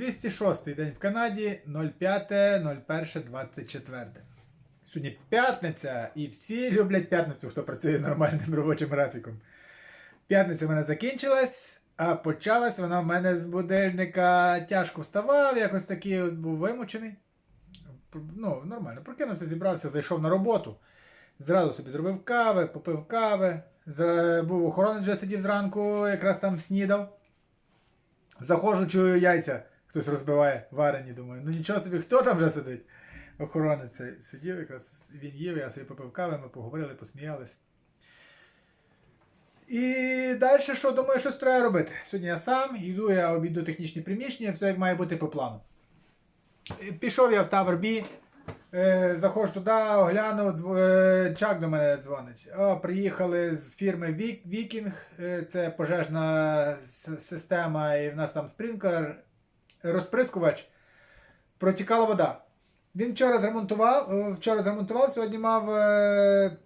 206 день в Канаді, 05.01.24. Сьогодні п'ятниця, і всі люблять п'ятницю, хто працює нормальним робочим графіком. П'ятниця в мене закінчилась, а почалась вона в мене з будильника. Тяжко вставав, якось такий був вимучений. Ну, нормально, прокинувся, зібрався, зайшов на роботу. Зразу собі зробив кави, попив кави. Зра- Був охоронець вже сидів зранку, якраз там снідав. Заходжу, чую яйця, хтось розбиває варені. Думаю, ну нічого собі, хто там вже сидить? Охоронець сидів, якраз він їв, я собі попив кави, ми поговорили, посміялись. І далі що, думаю, щось треба робити. Сьогодні я сам, йду, я обійду технічні приміщення, все як має бути по плану. Пішов я в Tower B, е, заходжу туди, оглянув, е, Чак до мене дзвонить. О, приїхали з фірми Вік- Вікінг, е, це пожежна система, і в нас там спринклер, розприскувач. Протікала вода. Він вчора зремонтував, е, вчора зремонтував, сьогодні мав, е,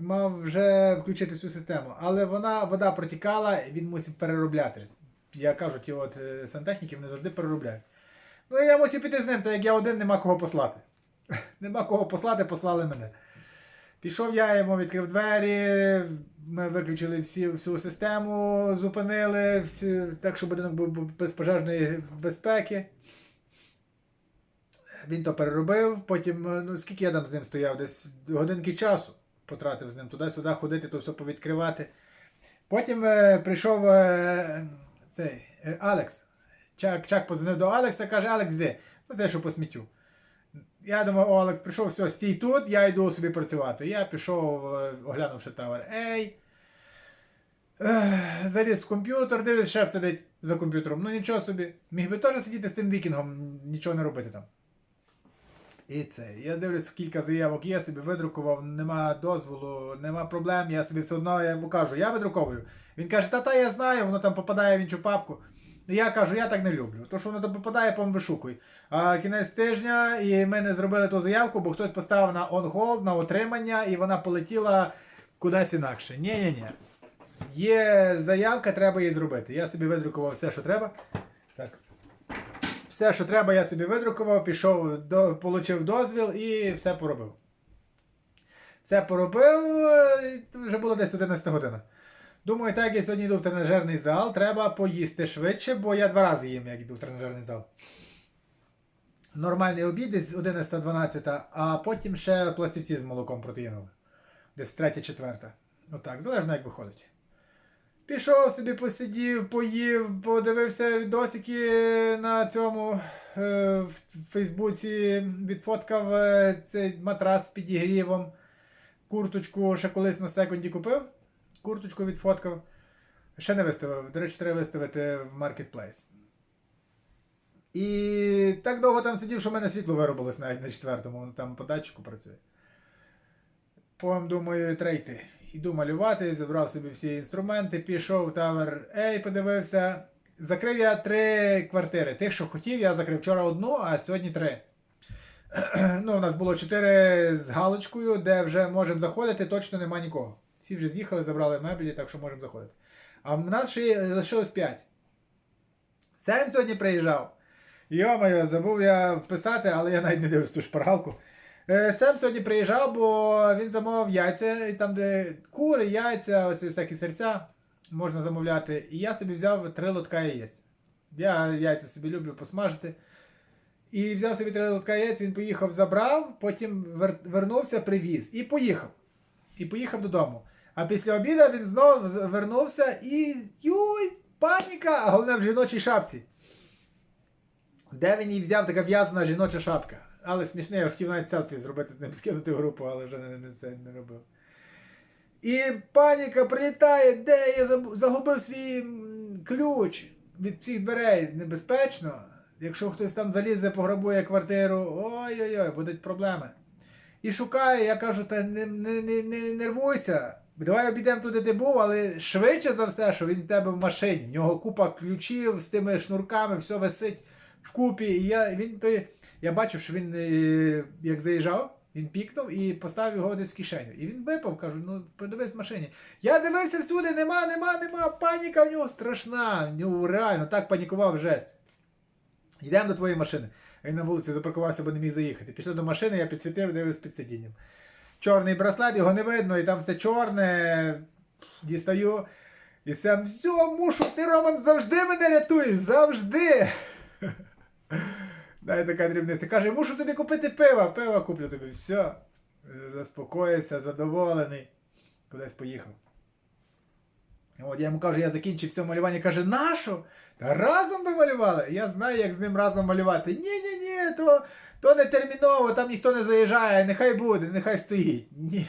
мав вже включити цю систему. Але вона, вода протікала, він мусив переробляти. Я кажу, ті от е, сантехніки вони завжди переробляють. Ну я мусив піти з ним, так як я один нема кого послати. Нема кого послати, послали мене. Пішов я йому, відкрив двері, ми виключили всі, всю систему, зупинили, всі, так, щоб будинок був без пожежної безпеки. Він то переробив, потім, е, ну скільки я там з ним стояв, десь годинки часу потратив з ним туди-сюди ходити, то все повідкривати. Потім е, прийшов е, цей е, Алекс. Чак, Чак подзвонив до Алекса, каже, Алекс, де? Ну це що по сміттю. Я думав, о, Алекс прийшов, все, стій тут, я йду собі працювати. Я пішов, е, оглянувши тавер Ей. Заліз в комп'ютер, дивись, шеф сидить за комп'ютером. Ну нічого собі. Міг би теж сидіти з тим вікінгом, нічого не робити там. І це. Я дивлюсь, кілька заявок є, собі видрукував, нема дозволу, нема проблем, я собі все одно я йому кажу, я видруковую. Він каже, та-та, я знаю, воно там попадає в іншу папку. І я кажу, я так не люблю. То, що воно попадає, потім вишукуй. А кінець тижня, і ми не зробили ту заявку, бо хтось поставив на on hold, на отримання, і вона полетіла кудись інакше. Ні-ні-ні. Є заявка, треба її зробити. Я собі видрукував все, що треба. Так. Все, що треба, я собі видрукував, пішов, до, получив дозвіл і все поробив. Все поробив, е, вже було десь 11 година. Думаю, так як я сьогодні йду в тренажерний зал, треба поїсти швидше, бо я два рази їм, як йду в тренажерний зал. Нормальний обід десь 11-12, а потім ще пластівці з молоком протеїновим. Десь 3-4. Отак, залежно як виходить. Пішов собі, посидів, поїв, подивився відосики на цьому е, в Фейсбуці, відфоткав е, цей матрас з підігрівом, курточку ще колись на секунді купив. Курточку відфоткав. Ще не виставив. До речі, треба виставити в Marketplace. І так довго там сидів, що в мене світло виробилось навіть на четвертому, воно там по датчику працює. Потім думаю, треба йти. Іду малювати, забрав собі всі інструменти, пішов в Tower A, подивився. Закрив я три квартири. Тих, що хотів, я закрив вчора одну, а сьогодні три. ну, у нас було чотири з галочкою, де вже можемо заходити, точно нема нікого. Всі вже з'їхали, забрали меблі, так що можемо заходити. А в нас ще лишилось п'ять. Сем сьогодні приїжджав. Йо-моє, забув я вписати, але я навіть не дивлюсь ту шпаргалку. Е, Сем сьогодні приїжджав, бо він замовив яйця, і там, де кури, яйця, оці всякі серця можна замовляти. І я собі взяв три лотка яєць. Я яйця собі люблю посмажити. І взяв собі три лотка яєць, він поїхав, забрав, потім вернувся, привіз. І поїхав. І поїхав додому. А після обіду він знову вернувся і. Юй, паніка! А головне в жіночій шапці. Де він її взяв така в'язана жіноча шапка. Але смішне, я хотів навіть селфі зробити з ним, скинути групу, але вже не, не, це не робив. І паніка прилітає, де я загубив свій ключ від всіх дверей. Небезпечно. Якщо хтось там залізе, пограбує квартиру, ой-ой-ой, будуть проблеми. І шукає, я кажу, та не, не, не, не нервуйся. Давай обійдемо туди, де був, але швидше за все, що він в тебе в машині. В нього купа ключів з тими шнурками, все висить вкупі. І я, він, той, я бачив, що він е, як заїжджав, він пікнув і поставив його десь в кишеню. І він випав, кажу, ну подивись в машині. Я дивився всюди, нема, нема, нема. Паніка в нього страшна. В нього реально так панікував жесть. Йдемо до твоєї машини. Він на вулиці запаркувався, бо не міг заїхати. Пішли до машини, я підсвітив, дивлюсь під сидінням. Чорний браслет, його не видно, і там все чорне. Дістаю. І сам все, мушу, ти, Роман, завжди мене рятуєш, завжди. Дай така дрібниця. Каже, мушу тобі купити пива, пива куплю тобі. Все. Заспокоївся, задоволений. Кудись поїхав. От я йому кажу, я закінчив все малювання. Каже, нащо? Та разом би малювали. Я знаю, як з ним разом малювати. Ні-ні-ні, то, то не терміново, там ніхто не заїжджає, нехай буде, нехай стоїть. Ні.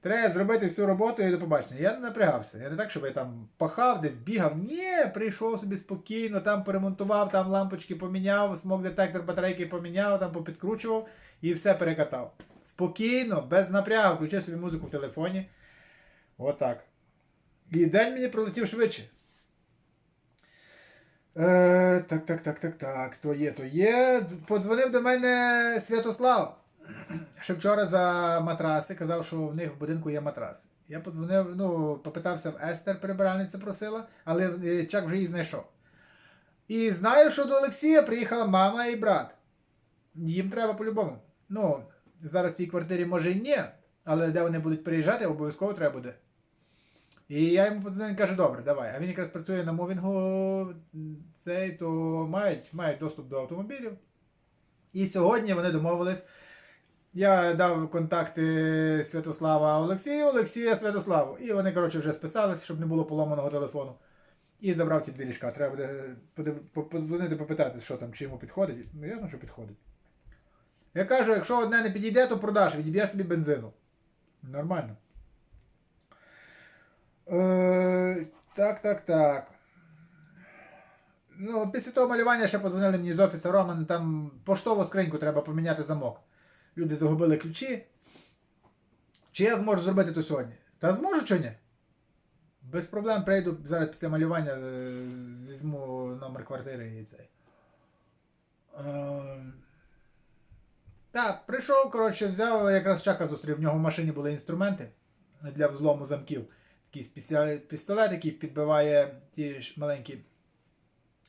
Треба зробити всю роботу і до побачення. Я не напрягався. Я не так, щоб я там пахав, десь бігав. Ні, прийшов собі спокійно, там поремонтував, там лампочки поміняв, смок детектор батарейки поміняв, там попідкручував і все перекатав. Спокійно, без напрягу, включив собі музику в телефоні. Отак. І день мені пролетів швидше. Е, так, так, так, так, так. То є, то є. Подзвонив до мене Святослав. Ще вчора за матраси казав, що в них в будинку є матраси. Я подзвонив, ну, попитався в Естер, прибиральниця просила, але е, Чак вже її знайшов. І знаю, що до Олексія приїхала мама і брат. Їм треба по-любому. Ну, зараз в цій квартирі може і ні, але де вони будуть приїжджати, обов'язково треба буде. І я йому подзвонив, каже, добре, давай. А він якраз працює на мовінгу цей, то мають, мають доступ до автомобілів. І сьогодні вони домовились. Я дав контакти Святослава Олексію, Олексія Святославу. І вони, коротше, вже списались, щоб не було поломаного телефону. І забрав ті дві ліжка. Треба буде подзвонити, попитати, що там, чи йому підходить. Ну, ясно, що підходить. Я кажу, якщо одне не підійде, то продаш, відіб'є собі бензину. Нормально. Е, так, так, так. Ну, після того малювання ще подзвонили мені з офісу Роман, там поштову скриньку треба поміняти замок. Люди загубили ключі. Чи я зможу зробити то сьогодні? Та зможу чи ні? Без проблем прийду зараз після малювання, е, візьму номер квартири і цей. Е, Так, прийшов, коротше, взяв, якраз чака зустрів. В нього в машині були інструменти для взлому замків. Такий спеціальний пістолет, який підбиває ті маленькі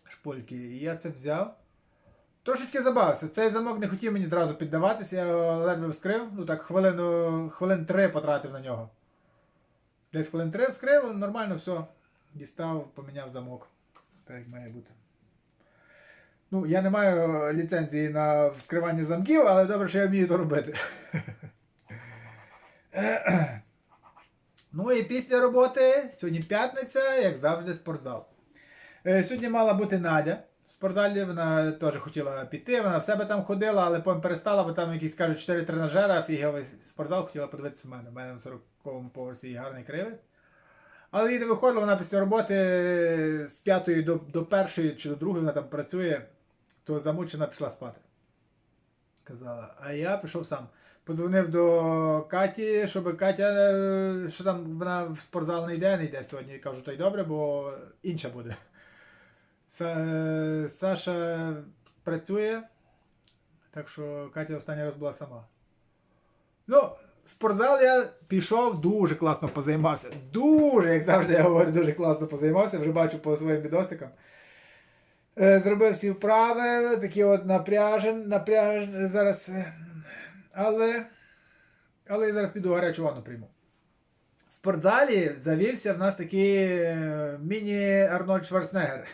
шпульки. І я це взяв. Трошечки забавився. Цей замок не хотів мені зразу піддаватися, я ледве вскрив. Ну так хвилину, хвилин три потратив на нього. Десь хвилин три вскрив, нормально все. Дістав, поміняв замок. Так як має бути. Ну, я не маю ліцензії на вскривання замків, але добре, що я вмію то робити. Ну і після роботи, сьогодні п'ятниця, як завжди, спортзал. Е, Сьогодні мала бути Надя. В спортзалі вона теж хотіла піти, вона в себе там ходила, але потім перестала, бо там якісь кажуть 4 тренажера, фіговий спортзал хотіла подивитися в мене. У мене на 40-му поверсі є гарний кривий. Але їй не виходило, вона після роботи з п'ятої до, до першої чи до другої вона там працює, то замучена пішла спати. Казала, а я пішов сам. Подзвонив до Каті, щоб Катя, е, що там вона в спортзал не йде, не йде сьогодні. Кажу, то й добре, бо інша буде. Са- Саша працює, так що Катя останній раз була сама. Ну, спортзал я пішов, дуже класно позаймався. Дуже, як завжди я говорю, дуже класно позаймався, вже бачу по своїм відосикам. Е, Зробив всі вправи, такі от напряжен, напряж зараз. Але. Але я зараз піду гарячу ванну прийму. В спортзалі завівся в нас такий е, міні-Арнольд Шварценеггер.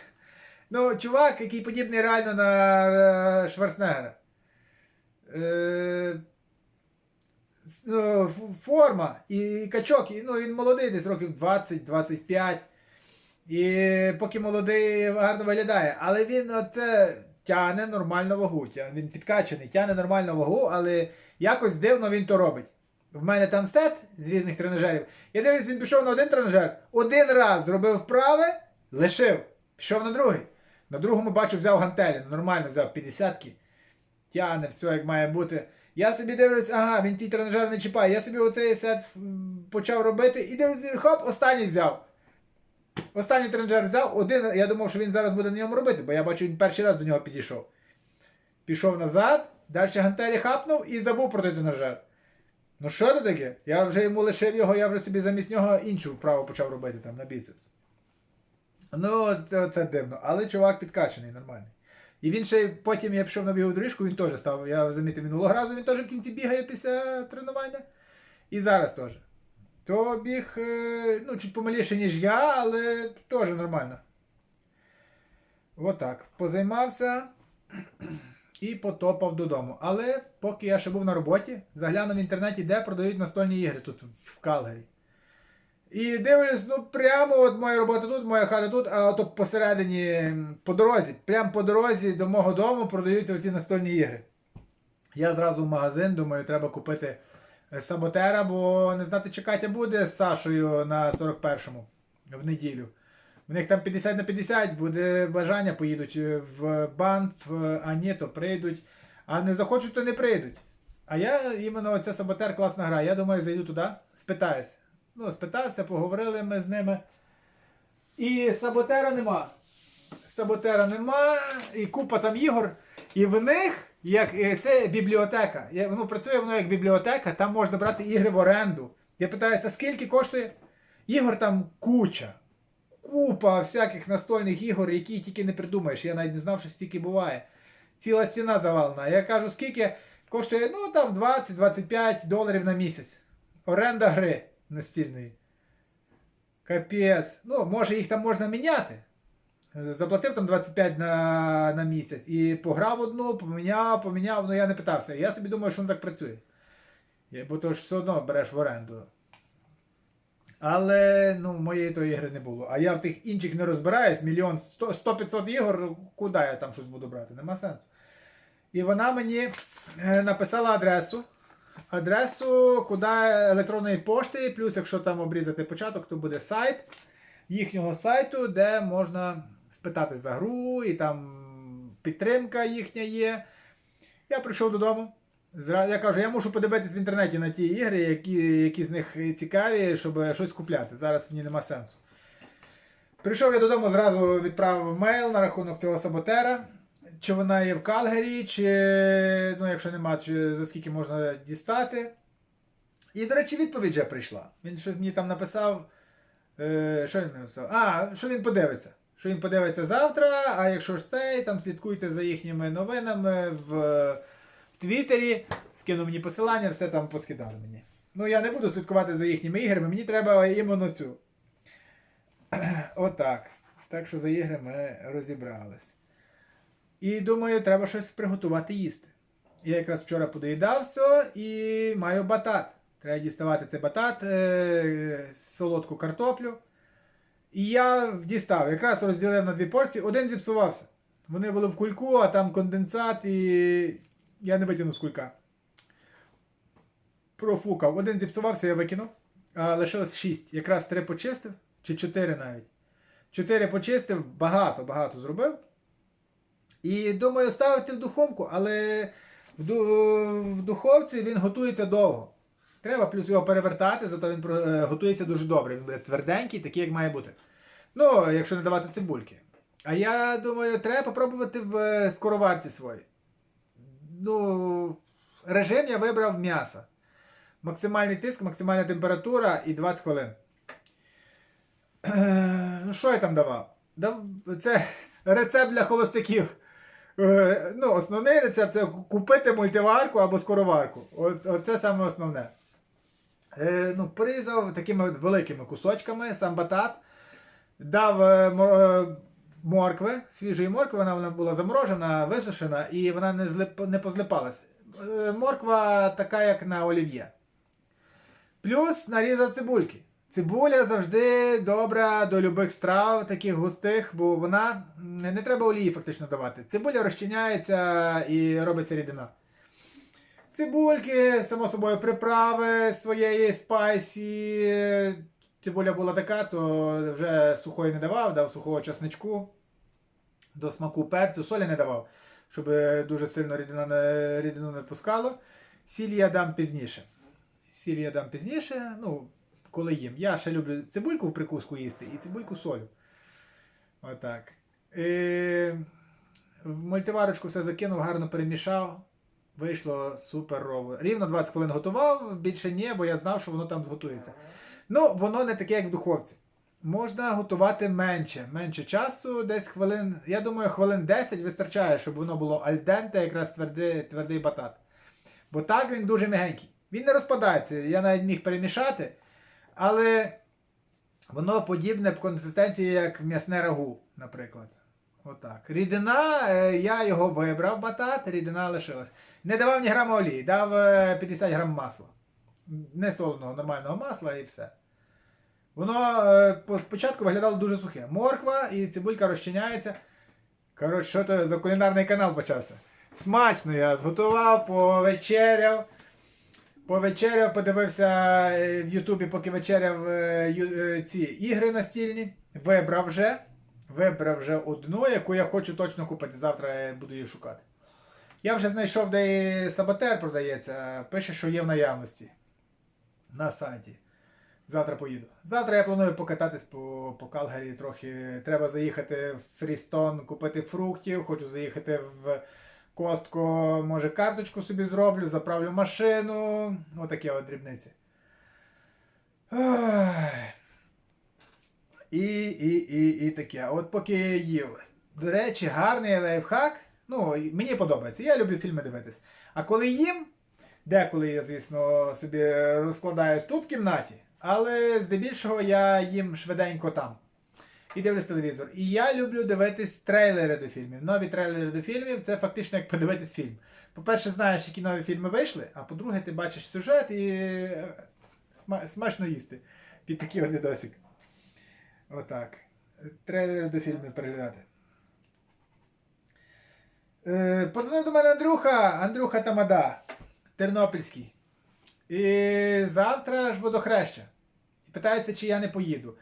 Ну, чувак, який подібний реально на е, Шварценеггера. Е, ну, форма і качок, і, ну, він молодий, десь років 20-25. І поки молодий гарно виглядає. Але він от е, тягне нормальну вагу. Він підкачаний, тягне нормальну вагу, але якось дивно він то робить. В мене там сет з різних тренажерів. Я дивлюсь, він пішов на один тренажер, один раз зробив вправи, лишив. Пішов на другий. На другому бачу, взяв гантелі, ну, нормально взяв 50-ки. Тягне, все як має бути. Я собі дивлюсь, ага, він ті тренажер не чіпає. Я собі оцей сет почав робити і дивлюсь, хоп, останній взяв. Останній тренажер взяв, один, я думав, що він зараз буде на ньому робити, бо я бачу, він перший раз до нього підійшов. Пішов назад, далі гантелі хапнув і забув про той тренажер. Ну що це таке? Я вже йому лишив його, я вже собі замість нього іншу вправу почав робити там на біцепс. Ну, це, це дивно. Але чувак підкачаний, нормальний. І він ще потім я пішов на бігову доріжку, він теж став. Я замітив минулого разу, він теж в кінці бігає після тренування. І зараз теж. То біг е, ну, чуть помаліше, ніж я, але теж нормально. Отак. Позаймався і потопав додому. Але поки я ще був на роботі, заглянув в інтернеті, де продають настольні ігри тут в Калгарі. І дивлюсь, ну прямо от моя робота тут, моя хата тут, а ото посередині по дорозі, прямо по дорозі до мого дому продаються оці настольні ігри. Я зразу в магазин, думаю, треба купити е, саботера, бо не знати, чи Катя буде з Сашою на 41-му в неділю. В них там 50 на 50, буде бажання, поїдуть е, в Банф, а ні, то прийдуть. А не захочуть, то не прийдуть. А я іменно оце Саботер класна гра. Я думаю, зайду туди, спитаюся. Ну, спитався, поговорили ми з ними. І Саботера нема. Саботера нема, і купа там ігор. І в них, як е, це бібліотека. Я- Ну, працює воно як бібліотека, там можна брати ігри в оренду. Я питаюся, скільки коштує? Ігор там куча. Купа всяких настольних ігор, які тільки не придумаєш. Я навіть не знав, що стільки буває. Ціла стіна завалена. Я кажу, скільки коштує, ну там 20-25 доларів на місяць. Оренда гри настільної. Капець. Ну, може їх там можна міняти. Заплатив там 25 на, на місяць і пограв одну, поміняв, поміняв, ну я не питався. Я собі думаю, що воно так працює. Бо то ж все одно береш в оренду. Але ну, моєї тої ігри не було. А я в тих інших не розбираюсь. Мільйон 100-500 ігор, куди я там щось буду брати? Нема сенсу. І вона мені е, написала адресу. Адресу, куди електронної пошти, плюс, якщо там обрізати початок, то буде сайт їхнього сайту, де можна спитати за гру, і там підтримка їхня є. Я прийшов додому. Я кажу, я мушу подивитись в інтернеті на ті ігри, які, які з них цікаві, щоб щось купляти. Зараз мені нема сенсу. Прийшов я додому, зразу відправив мейл на рахунок цього саботера. Чи вона є в Калгарі, чи ну, якщо нема, чи за скільки можна дістати. І, до речі, відповідь вже прийшла. Він щось мені там написав. Е, що він написав? А, що він подивиться. Що він подивиться завтра, а якщо ж цей, там слідкуйте за їхніми новинами в Твіттері, скинув мені посилання, все там поскидали мені. Ну, я не буду слідкувати за їхніми іграми, мені треба іменно цю. Отак. Так що за ігри ми розібрались. І думаю, треба щось приготувати їсти. Я якраз вчора подоїдав все і маю батат. Треба діставати цей батат, е- солодку картоплю. І я дістав, якраз розділив на дві порції, один зіпсувався. Вони були в кульку, а там конденсат, і я не витягнув з кулька. Профукав. Один зіпсувався, я викинув. А лишилось шість. Якраз три почистив, чи чотири навіть. Чотири почистив, багато, багато зробив. І думаю, ставити в духовку, але в, ду- в духовці він готується довго. Треба плюс його перевертати, зато він е, готується дуже добре. Він буде тверденький, такий, як має бути. Ну, якщо не давати цибульки. А я думаю, треба попробувати в е, скороварці своїй. Ну, режим я вибрав м'ясо. Максимальний тиск, максимальна температура і 20 хвилин. Ну, що я там давав? Це рецепт для холостяків. Е, Ну, основний рецепт це купити мультиварку або скороварку. Оце саме основне. Е, ну, порізав такими великими кусочками сам батат. Дав е, моркви, свіжої моркви, вона, вона була заморожена, висушена і вона не, злип, не позлипалась. Е, морква така, як на олів'є. Плюс нарізав цибульки. Цибуля завжди добра до любих страв, таких густих, бо вона не треба олії фактично давати. Цибуля розчиняється і робиться рідина. Цибульки, само собою, приправи своєї спайсі. Цибуля була така, то вже сухої не давав, дав сухого часничку. До смаку перцю, солі не давав, щоб дуже сильно рідина рідину не пускало. Сіль я дам пізніше. Сіль я дам пізніше, ну, коли їм. Я ще люблю цибульку в прикуску їсти і цибульку солю. Отак. Е, в мультиварочку все закинув, гарно перемішав. Вийшло супер рово. Рівно 20 хвилин готував, більше ні, бо я знав, що воно там зготується. Ну, воно не таке, як в духовці. можна готувати менше. Менше часу, десь хвилин. Я думаю, хвилин 10 вистачає, щоб воно було альденте, якраз твердий, твердий батат. Бо так він дуже м'ягенький. Він не розпадається. Я навіть міг перемішати, але воно подібне по консистенції, як м'ясне рагу, наприклад. Отак. Рідина, е, я його вибрав батат, рідина лишилась. Не давав ні грама олії, дав е, 50 грам масла. Не солоного, нормального масла і все. Воно е, спочатку виглядало дуже сухе. Морква і цибулька розчиняється. Коротше, що то за кулінарний канал почався? Смачно я зготував, повечеряв. Повечеряв, подивився е, в Ютубі, поки вечеряв е, ці ігри настільні. Вибрав вже. Вибрав вже одну, яку я хочу точно купити. Завтра я буду її шукати. Я вже знайшов, де і саботер продається. Пише, що є в наявності. На сайті. Завтра поїду. Завтра я планую покататись по, по Калгарі трохи. Треба заїхати в Фрістон, купити фруктів. Хочу заїхати в Костко, може карточку собі зроблю, заправлю машину. Отакі от дрібниці. І, і, і, і таке. От поки я їв. До речі, гарний лайфхак. Ну, мені подобається. Я люблю фільми дивитись. А коли їм, деколи я, звісно, собі розкладаюсь тут в кімнаті, але здебільшого я їм швиденько там. І дивлюсь телевізор. І я люблю дивитись трейлери до фільмів. Нові трейлери до фільмів це фактично як подивитись фільм. По-перше, знаєш, які нові фільми вийшли, а по-друге, ти бачиш сюжет і е, смачно їсти під такий от відосик. Отак. Трейлери до фільмів переглядати. Е, подзвонив до мене Андрюха, Андрюха Тамада, Тернопільський. І завтра ж водохреща. І питається, чи я не поїду.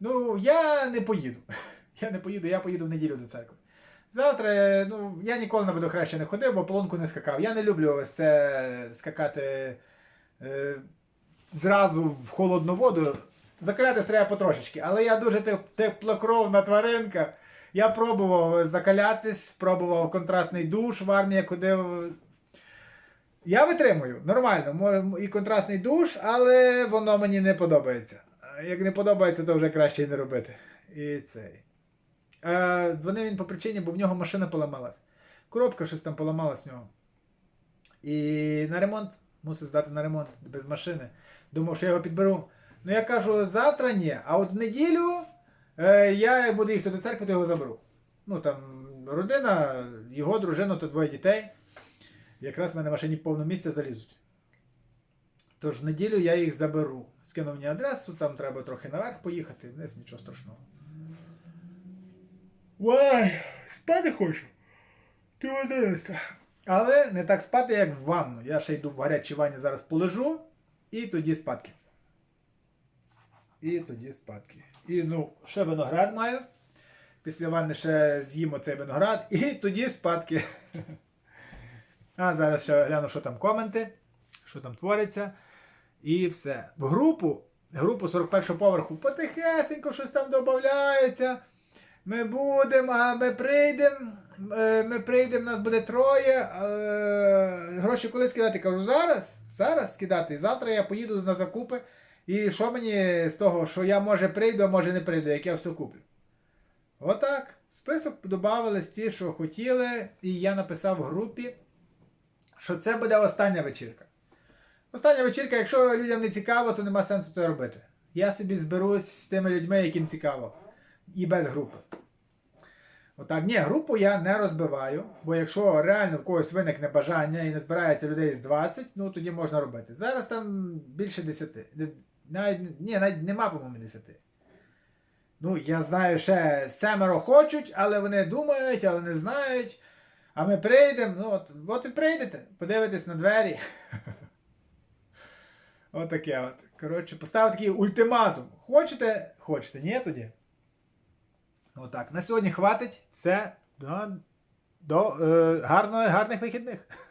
Ну, я не поїду. Я не поїду, я поїду в неділю до церкви. Завтра, ну, я ніколи на водохреща не ходив, бо полонку не скакав. Я не люблю ось це скакати е, зразу в холодну воду. Закалятись треба потрошечки. Але я дуже теплокровна тваринка. Я пробував закалятись, пробував контрастний душ в армії, ходив. Я витримую, нормально, і контрастний душ, але воно мені не подобається. Як не подобається, то вже краще й не робити. І цей. Е, дзвонив він по причині, бо в нього машина поламалась. Коробка щось там поламалась в нього. І на ремонт мусив здати на ремонт без машини. Думав, що я його підберу. Ну я кажу, завтра ні. А от в неділю е, я буду їхати до церкви, то його заберу. Ну там родина, його дружина, то двоє дітей. Якраз в мене в машині повно місця залізуть. Тож в неділю я їх заберу. Скинув мені адресу, там треба трохи наверх поїхати, вниз нічого страшного. Вай, спати хочу. Ти одинадцята. Але не так спати, як в ванну. Я ще йду в гарячій ванні зараз полежу, і тоді спадки. І тоді спадки. І ну, ще виноград маю. Після ванни ще з'їм оцей виноград, і тоді спадки. А зараз ще гляну, що там коменти, що там твориться. І все. В групу, групу 41 поверху потихесенько щось там додається. Ми будемо, а ми прийдемо. е, Ми прийдемо, нас буде троє. е, Гроші коли скидати? Кажу, зараз, зараз скидати. Завтра я поїду на закупи. І що мені з того, що я може прийду, а може не прийду, як я все куплю. Отак. В список додавались ті, що хотіли, і я написав в групі, що це буде остання вечірка. Остання вечірка, якщо людям не цікаво, то нема сенсу це робити. Я собі зберусь з тими людьми, яким цікаво. І без групи. Отак, ні, групу я не розбиваю, бо якщо реально в когось виникне бажання і не збирається людей з 20, ну тоді можна робити. Зараз там більше 10. Навіть, ні, навіть нема, по-моєму, 10. Ну, я знаю, ще семеро хочуть, але вони думають, але не знають. А ми прийдемо, ну от, от і прийдете, подивитесь на двері. Отаке от. Коротше, поставив такий ультиматум. Хочете? Хочете, ні тоді. Отак. На сьогодні хватить. Все. До, до е, гарно, гарних вихідних.